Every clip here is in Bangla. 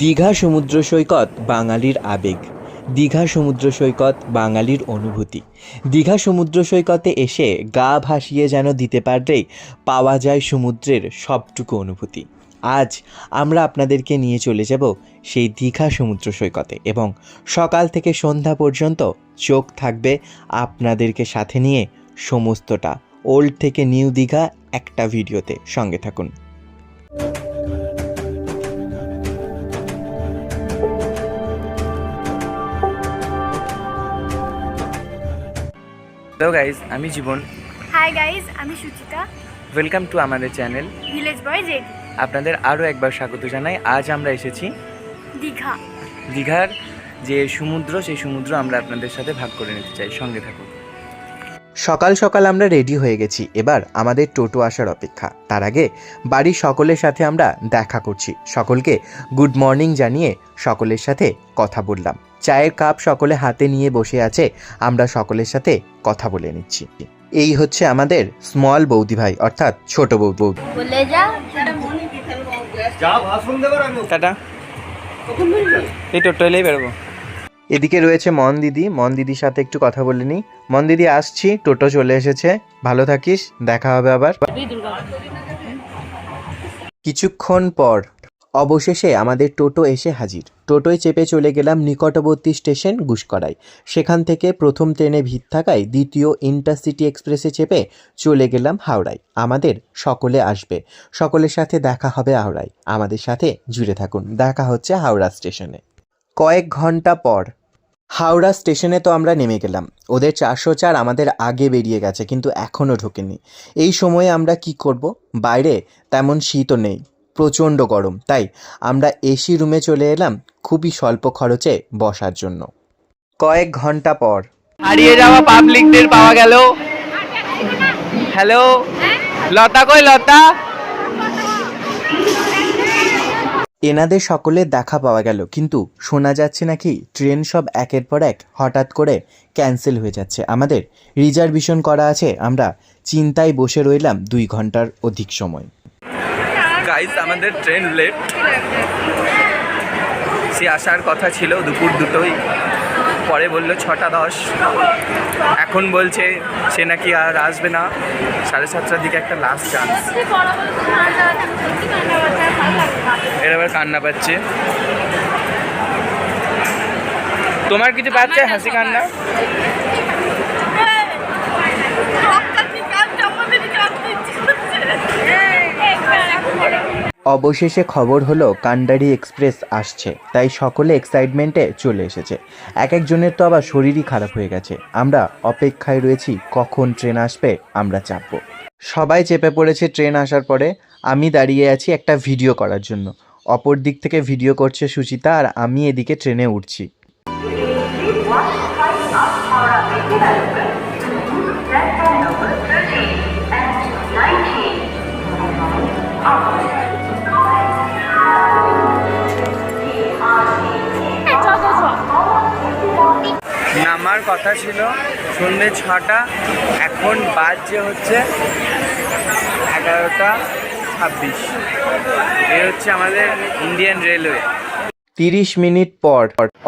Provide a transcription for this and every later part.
দীঘা সমুদ্র সৈকত বাঙালির আবেগ। দীঘা সমুদ্র সৈকত বাঙালির অনুভূতি। দীঘা সমুদ্র সৈকতে এসে গা ভাসিয়ে যেন দিতে পারলেই পাওয়া যায় সমুদ্রের সবটুকু অনুভূতি। আজ আমরা আপনাদেরকে নিয়ে চলে যাব সেই দীঘা সমুদ্র সৈকতে এবং সকাল থেকে সন্ধ্যা পর্যন্ত চোখ থাকবে আপনাদেরকে সাথে নিয়ে সমস্তটা। ওল্ড থেকে নিউ দীঘা একটা ভিডিওতে সঙ্গে থাকুন। হ্যালো গাইজ আমি জীবন। হাই গাইস আমি সুচিতা। ওয়েলকাম টু আমাদের চ্যানেল ভিলেজ বয় রেডি আপনাদের আরও একবার স্বাগত জানাই। আজ আমরা এসেছি দীঘা। দীঘার যে সমুদ্র সেই সমুদ্র আমরা আপনাদের সাথে ভাগ করে নিতে চাই। সঙ্গে থাকুন। সকাল সকাল আমরা রেডি হয়ে গেছি। এবার আমাদের টোটো আসার অপেক্ষা। তার আগে বাড়ির সকলের সাথে আমরা দেখা করছি। সকলকে গুড মর্নিং জানিয়ে সকলের সাথে কথা বললাম। চায়ের কাপ সকলে হাতে নিয়ে বসে আছে আমরা সকলের সাথে কথা বলে নিচ্ছি। এই হচ্ছে আমাদের স্মল বৌদি ভাই অর্থাৎ ছোট বৌ বৌদি। টাটা। এই টোটো বেরোবো। এদিকে রয়েছে মন দিদি মন দিদির সাথে একটু কথা বলে নিই। মন দিদি আসছি টোটো চলে এসেছে। ভালো থাকিস দেখা হবে আবার। কিছুক্ষণ পর অবশেষে আমাদের টোটো এসে হাজির। টোটোয় চেপে চলে গেলাম নিকটবর্তী স্টেশন গুসকরাই। সেখান থেকে প্রথম ট্রেনে ভিড় থাকায় দ্বিতীয় ইন্টারসিটি এক্সপ্রেসে চেপে চলে গেলাম হাওড়ায়। আমাদের সকলে আসবে। সকলের সাথে দেখা হবে হাওড়ায়। আমাদের সাথে জুড়ে থাকুন। দেখা হচ্ছে হাওড়া স্টেশনে। কয়েক ঘণ্টা পর। হাওড়া স্টেশনে তো আমরা নেমে গেলাম। ওদের চারশো চার আমাদের আগে বেরিয়ে গেছে, কিন্তু এখনও ঢোকেনি। এই সময়ে আমরা কি করব? বাইরে তেমন শীতও নেই। প্রচণ্ড গরম। তাই আমরা এসি রুমে চলে এলাম খুবই স্বল্প খরচে বসার জন্য। কয়েক ঘণ্টা পর। হারিয়ে যাওয়া পাবলিকদের পাওয়া গেল। হ্যালো লতা কই লতা? এনাদের সকলে দেখা পাওয়া গেল কিন্তু শোনা যাচ্ছে নাকি ট্রেন সব একের পর এক হঠাৎ করে ক্যান্সেল হয়ে যাচ্ছে। আমাদের রিজার্ভেশন করা আছে আমরা চিন্তায় বসে রইলাম দুই ঘণ্টার অধিক সময়। গাইজ আমাদের ট্রেন লেট সে আসার কথা ছিল দুপুর দুটোই। পরে বলল ছটা দশ। এখন বলছে সে নাকি আর আসবে না। সাড়ে সাতটার দিকে একটা লাস্ট চান্স এর আবার কান্না পাচ্ছে। তোমার কিছু পাচ্ছে? হাসি কান্না? অবশেষে খবর হলো, কান্ডারি এক্সপ্রেস আসছে। তাই সকলে এক্সাইটমেন্টে চলে এসেছে। এক একজনের তো আবার শরীরই খারাপ হয়ে গেছে। আমরা অপেক্ষায় রয়েছি, কখন ট্রেন আসবে, আমরা চাপবো। সবাই চেপে পড়েছে ট্রেন আসার পরে। আমি দাঁড়িয়ে আছি একটা ভিডিও করার জন্য। অপর দিক থেকে ভিডিও করছে সুচিতা আর আমি এদিকে ট্রেনে উঠছি। কথা ছিল। সন্ধ্যে ছটা এখন বাজছে হচ্ছে এগারোটা ছাব্বিশ। এই হচ্ছে আমাদের ইন্ডিয়ান রেলওয়ে তিরিশ মিনিট পর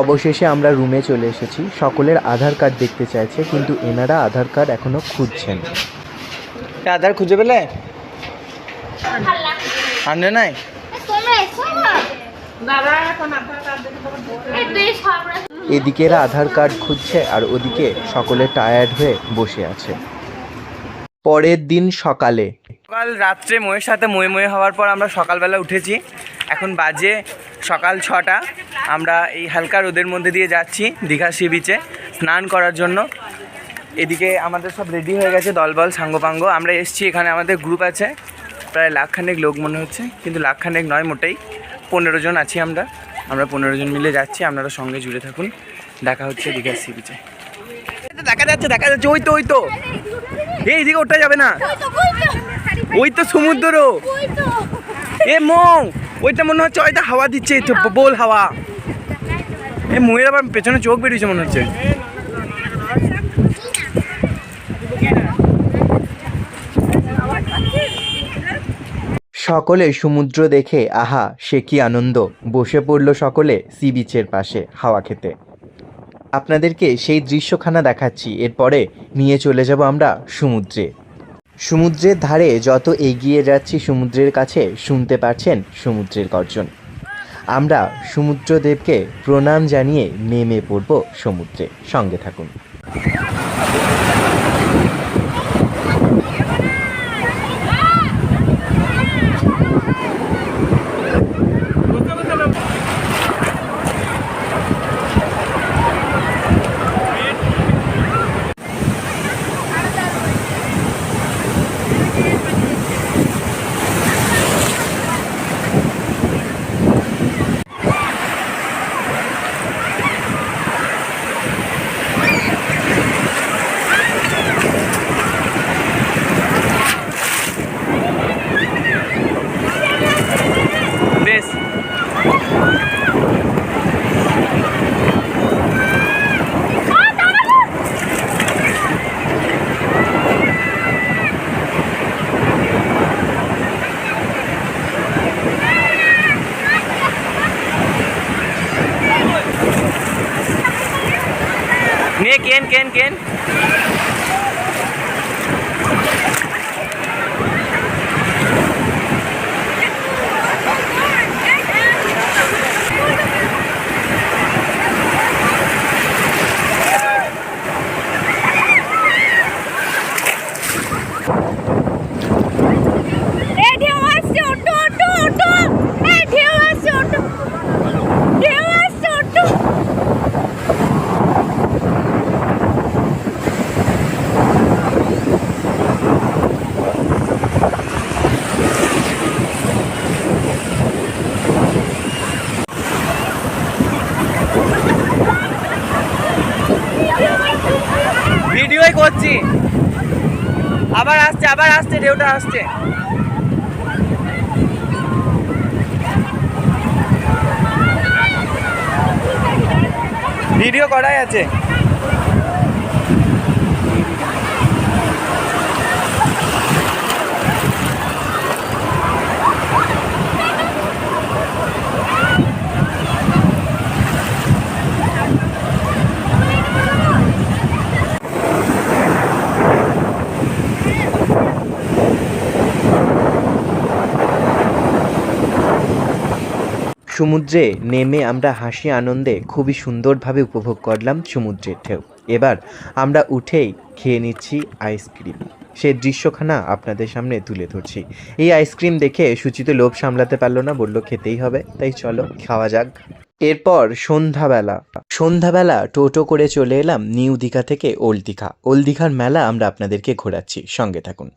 অবশেষে আমরা রুমে চলে এসেছি। সকলের আধার কার্ড দেখতে চাইছে কিন্তু এনারা আধার কার্ড এখনও খুঁজছেন। আধার খুঁজে পেলে? আনে নাই? এদিকে এরা আধার কার্ড খুঁজছে আর ওদিকে সকলে টায়ার্ড হয়ে বসে আছে। পরের দিন সকালে। সকাল রাত্রে ময়ের সাথে ময়ে ময়ে হওয়ার পর আমরা সকালবেলা উঠেছি। এখন বাজে সকাল ছটা। আমরা এই হালকা রোদের মধ্যে দিয়ে যাচ্ছি দীঘা সি বিচে স্নান করার জন্য। এদিকে আমাদের সব রেডি হয়ে গেছে দলবল, সাঙ্গপাঙ্গ। আমরা এসছি এখানে আমাদের গ্রুপ আছে। প্রায় লাখখানেক লোক মনে হচ্ছে, কিন্তু লাখখানেক নয়, মোটেই। পনেরো জন আছি আমরা। আমরা পনেরো জন মিলে যাচ্ছি, আপনারা সঙ্গে জুড়ে থাকুন। দেখা হচ্ছে দীঘা সি বিচে দেখা যাচ্ছে দেখা যাচ্ছে, ওই তো ওই তো। এই দিকে ওটা যাবে না। ওই তো সমুদ্র। এ মৌ, ওইটা মনে হচ্ছে, ওইটা হাওয়া দিচ্ছে বল হাওয়া। এ ময়ের আবার পেছনে চোখ বেরিয়েছে মনে হচ্ছে। সকলে সমুদ্র দেখে, আহা, সে কি আনন্দ। বসে পড়ল সকলে সি বিচের পাশে হাওয়া খেতে। আপনাদেরকে সেই দৃশ্যখানা দেখাচ্ছি, এরপরে নিয়ে চলে যাব আমরা সমুদ্রে। সমুদ্রের ধারে যত এগিয়ে যাচ্ছি সমুদ্রের কাছে, শুনতে পারছেন সমুদ্রের গর্জন। আমরা সমুদ্রদেবকে প্রণাম জানিয়ে নেমে পড়ব সমুদ্রে। সঙ্গে থাকুন। নে কেন কেন কেন এই ঢেউ আসছে ওটো ওটো ওটো এই ঢেউ আসছে ওটো ঢেউ আসছে ওটো ভিডিওই করছি। আবার আসছে আবার আসছে ঢেউটা আসছে। ভিডিও করাই আছে। সমুদ্রে নেমে আমরা হাসি, আনন্দে খুবই সুন্দরভাবে উপভোগ করলাম সমুদ্রের ঢেউ। এবার আমরা উঠেই খেয়ে নিচ্ছি আইসক্রিম। সে দৃশ্যখানা আপনাদের সামনে তুলে ধরছি। এই আইসক্রিম দেখে সুচিত লোভ সামলাতে পারল না, বলল, খেতেই হবে। তাই চলো, খাওয়া যাক। এরপর সন্ধ্যাবেলা সন্ধ্যাবেলা টোটো করে চলে এলাম নিউ দীঘা থেকে ওল্ড দীঘা। ওল্ড দীঘার মেলা আমরা আপনাদেরকে ঘোরাচ্ছি। সঙ্গে থাকুন।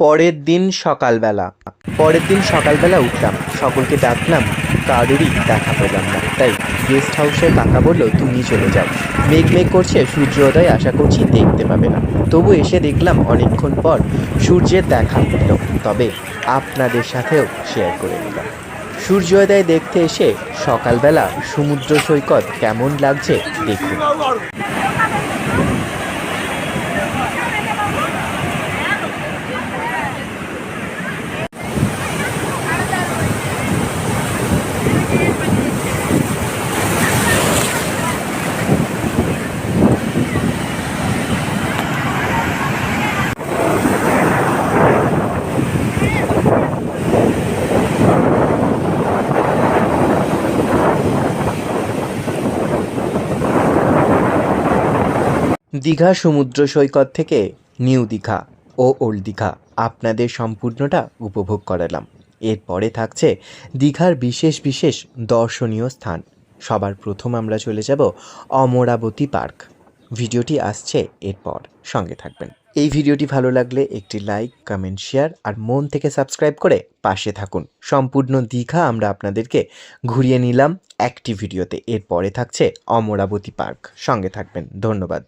পরের দিন সকালবেলা। পরের দিন সকালবেলা উঠলাম। সকলকে ডাকলাম, কারোরই দেখা পেলাম না। তাই গেস্ট হাউসের কাকা বলল, তুমি চলে যাও। মেঘ মেঘ করছে, সূর্যোদয় আশা করছি দেখতে পাবে না। তবু এসে দেখলাম অনেকক্ষণ পর সূর্যের দেখা মিলল তবে আপনাদের সাথেও শেয়ার করে নিলাম। সূর্যোদয় দেখতে এসে সকালবেলা সমুদ্র সৈকত কেমন লাগছে দেখুন। দীঘা সমুদ্র সৈকত থেকে নিউ দীঘা ও ওল্ড দীঘা আপনাদের সম্পূর্ণটা উপভোগ করালাম। এরপরে থাকছে দীঘার বিশেষ বিশেষ দর্শনীয় স্থান। সবার প্রথম আমরা চলে যাব অমরাবতী পার্ক। ভিডিওটি আসছে এরপর, সঙ্গে থাকবেন। এই ভিডিওটি ভালো লাগলে একটি লাইক, কমেন্ট, শেয়ার আর মন থেকে সাবস্ক্রাইব করে পাশে থাকুন। সম্পূর্ণ দীঘা আমরা আপনাদেরকে ঘুরিয়ে নিলাম একটি ভিডিওতে। এরপরে থাকছে অমরাবতী পার্ক। সঙ্গে থাকবেন। ধন্যবাদ।